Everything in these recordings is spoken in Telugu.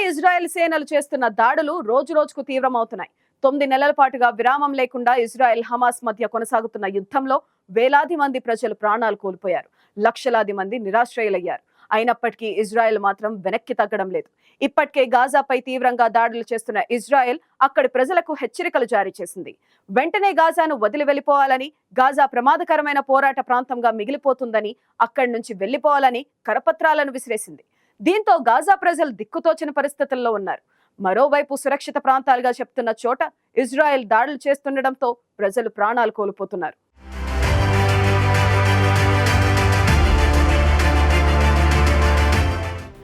ఇజ్రాయెల్ సేనలు చేస్తున్న దాడులు రోజు రోజుకు తీవ్రమవుతున్నాయి. తొమ్మిది నెలల పాటుగా విరామం లేకుండా ఇజ్రాయెల్ హమాస్ మధ్య కొనసాగుతున్న యుద్ధంలో వేలాది మంది ప్రజలు ప్రాణాలు కోల్పోయారు. లక్షలాది మంది నిరాశ్రయులయ్యారు. అయినప్పటికీ ఇజ్రాయెల్ మాత్రం వెనక్కి తగ్గడం లేదు. ఇప్పటికే గాజాపై తీవ్రంగా దాడులు చేస్తున్న ఇజ్రాయెల్ అక్కడి ప్రజలకు హెచ్చరికలు జారీ చేసింది. వెంటనే గాజాను వదిలి వెళ్ళిపోవాలని గాజా ప్రమాదకరమైన పోరాట ప్రాంతంగా మిగిలిపోతుందని అక్కడి నుంచి వెళ్ళిపోవాలని కరపత్రాలను విసిరేసింది. దీంతో గాజా ప్రజలు దిక్కుతోచిన పరిస్థితుల్లో ఉన్నారు. మరోవైపు సురక్షిత ప్రాంతాలుగా చెప్తున్న చోట ఇజ్రాయెల్ దాడులు చేస్తుండటంతో ప్రజలు ప్రాణాలు కోల్పోతున్నారు.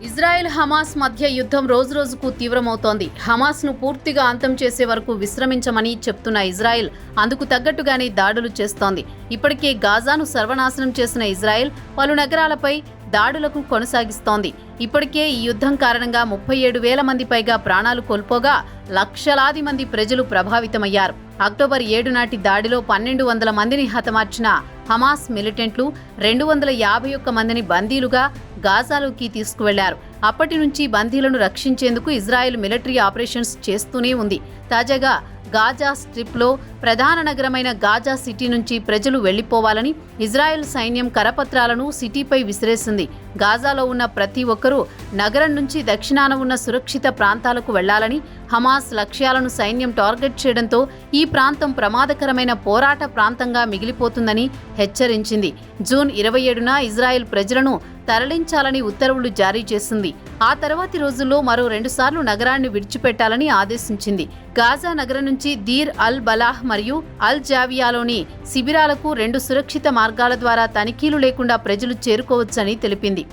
ఇజ్రాయెల్ హమాస్ మధ్య యుద్ధం రోజురోజుకు తీవ్రమవుతోంది. హమాస్ను పూర్తిగా అంతం చేసే వరకు విశ్రమించమని చెప్తున్న ఇజ్రాయెల్ అందుకు తగ్గట్టుగానే దాడులు చేస్తోంది. ఇప్పటికే గాజాను సర్వనాశనం చేసిన ఇజ్రాయెల్ పలు నగరాలపై దాడులకు కొనసాగిస్తోంది. ఇప్పటికే ఈ యుద్ధం కారణంగా ముప్పై ఏడు వేల మంది పైగా ప్రాణాలు కోల్పోగా లక్షలాది మంది ప్రజలు ప్రభావితమయ్యారు. అక్టోబర్ ఏడు నాటి దాడిలో పన్నెండు వందల మందిని హతమార్చిన హమాస్ మిలిటెంట్లు రెండు వందల యాభై ఒక్క మందిని బందీలుగా గాజాలోకి తీసుకువెళ్ళారు. అప్పటి నుంచి బందీలను రక్షించేందుకు ఇజ్రాయెల్ మిలిటరీ ఆపరేషన్స్ చేస్తూనే ఉంది. తాజాగా గాజా స్ట్రిప్లో ప్రధాన నగరమైన గాజా సిటీ నుంచి ప్రజలు వెళ్ళిపోవాలని ఇజ్రాయెల్ సైన్యం కరపత్రాలను సిటీపై విసిరేసింది. గాజాలో ఉన్న ప్రతి ఒక్కరూ నగరం నుంచి దక్షిణాన ఉన్న సురక్షిత ప్రాంతాలకు వెళ్ళాలని హమాస్ లక్ష్యాలను సైన్యం టార్గెట్ చేయడంతో ఈ ప్రాంతం ప్రమాదకరమైన పోరాట ప్రాంతంగా మిగిలిపోతుందని హెచ్చరించింది. జూన్ ఇరవై ఏడున ఇజ్రాయెల్ ప్రజలను తరలించాలని ఉత్తర్వులు జారీ చేసింది. ఆ తర్వాతి రోజుల్లో మరో రెండుసార్లు నగరాన్ని విడిచిపెట్టాలని ఆదేశించింది. గాజా నగరం నుంచి దీర్ అల్ బలాహ్ మరియు అల్ జావియాలోని శిబిరాలకు రెండు సురక్షిత మార్గాల ద్వారా తనిఖీలు లేకుండా ప్రజలు చేరుకోవచ్చని తెలిపింది.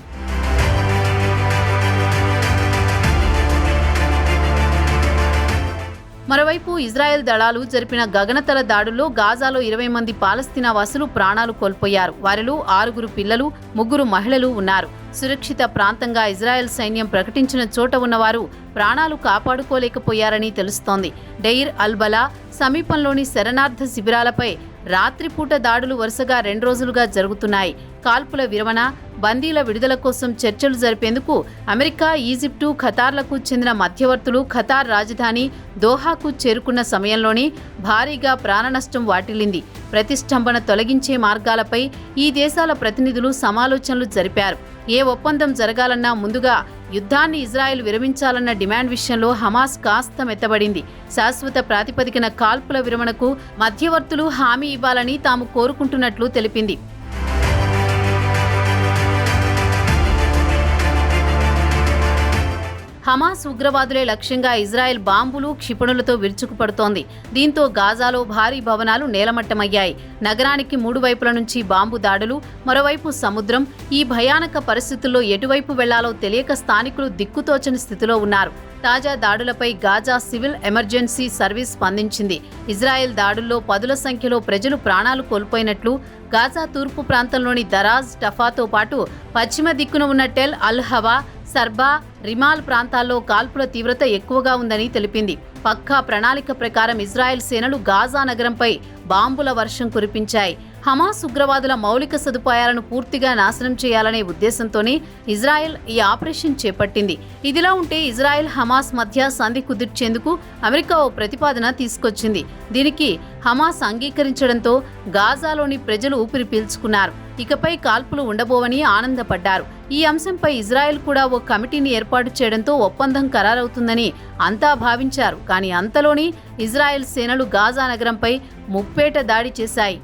మరోవైపు ఇజ్రాయెల్ దళాలు జరిపిన గగనతల దాడుల్లో గాజాలో ఇరవై మంది పాలస్తీనా వాసులు ప్రాణాలు కోల్పోయారు. వారిలో ఆరుగురు పిల్లలు ముగ్గురు మహిళలు ఉన్నారు. సురక్షిత ప్రాంతంగా ఇజ్రాయెల్ సైన్యం ప్రకటించిన చోట ఉన్నవారు ప్రాణాలు కాపాడుకోలేకపోయారని తెలుస్తోంది. డెయిర్ అల్బలా సమీపంలోని శరణార్థ శిబిరాలపై రాత్రిపూట దాడులు వరుసగా రెండు రోజులుగా జరుగుతున్నాయి. కాల్పుల విరమణ బందీల విడుదల కోసం చర్చలు జరిపేందుకు అమెరికా ఈజిప్టు ఖతార్లకు చెందిన మధ్యవర్తులు ఖతార్ రాజధాని దోహాకు చేరుకున్న సమయంలోనే భారీగా ప్రాణనష్టం వాటిల్లింది. ప్రతిష్టంభన తొలగించే మార్గాలపై ఈ దేశాల ప్రతినిధులు సమాలోచనలు జరిపారు. ఏ ఒప్పందం జరగాలన్నా ముందుగా యుద్ధాన్ని ఇజ్రాయెల్ విరమించాలన్న డిమాండ్ విషయంలో హమాస్ కాస్త మెత్తబడింది. శాశ్వత ప్రాతిపదికన కాల్పుల విరమణకు మధ్యవర్తులు హామీ ఇవ్వాలని తాము కోరుకుంటున్నట్లు తెలిపింది. హమాస్ ఉగ్రవాదులే లక్ష్యంగా ఇజ్రాయెల్ బాంబులు క్షిపణులతో విరుచుకుపడుతోంది. దీంతో గాజాలో భారీ భవనాలు నేలమట్టమయ్యాయి. నగరానికి మూడు వైపుల నుంచి బాంబు దాడులు మరోవైపు సముద్రం. ఈ భయానక పరిస్థితుల్లో ఎటువైపు వెళ్ళాలో తెలియక స్థానికులు దిక్కుతోచని స్థితిలో ఉన్నారు. తాజా దాడులపై గాజా సివిల్ ఎమర్జెన్సీ సర్వీస్ స్పందించింది. ఇజ్రాయెల్ దాడుల్లో పదుల సంఖ్యలో ప్రజలు ప్రాణాలు కోల్పోయినట్లు గాజా తూర్పు ప్రాంతంలోని దరాజ్ టఫాతో పాటు పశ్చిమ దిక్కున ఉన్న టెల్ అల్ హవా సర్బా రిమాల్ ప్రాంతాల్లో కాల్పుల తీవ్రత ఎక్కువగా ఉందని తెలిపింది. పక్కా ప్రణాళిక ప్రకారం ఇజ్రాయెల్ సేనలు గాజా నగరంపై బాంబుల వర్షం కురిపించాయి. హమాస్ ఉగ్రవాదుల మౌలిక సదుపాయాలను పూర్తిగా నాశనం చేయాలనే ఉద్దేశంతోనే ఇజ్రాయెల్ ఈ ఆపరేషన్ చేపట్టింది. ఇదిలా ఉంటే ఇజ్రాయెల్ హమాస్ మధ్య సంధి కుదిర్చేందుకు అమెరికా ఓ ప్రతిపాదన తీసుకొచ్చింది. దీనికి హమాస్ అంగీకరించడంతో గాజాలోని ప్రజలు ఊపిరి పీల్చుకున్నారు. ఇకపై కాల్పులు ఉండబోవని ఆనందపడ్డారు. ఈ అంశంపై ఇజ్రాయెల్ కూడా ఓ కమిటీని ఏర్పాటు చేయడంతో ఒప్పందం ఖరారవుతుందని అంతా భావించారు. కానీ అంతలోని ఇజ్రాయెల్ సేనలు గాజా నగరంపై ముప్పేట దాడి చేశాయి.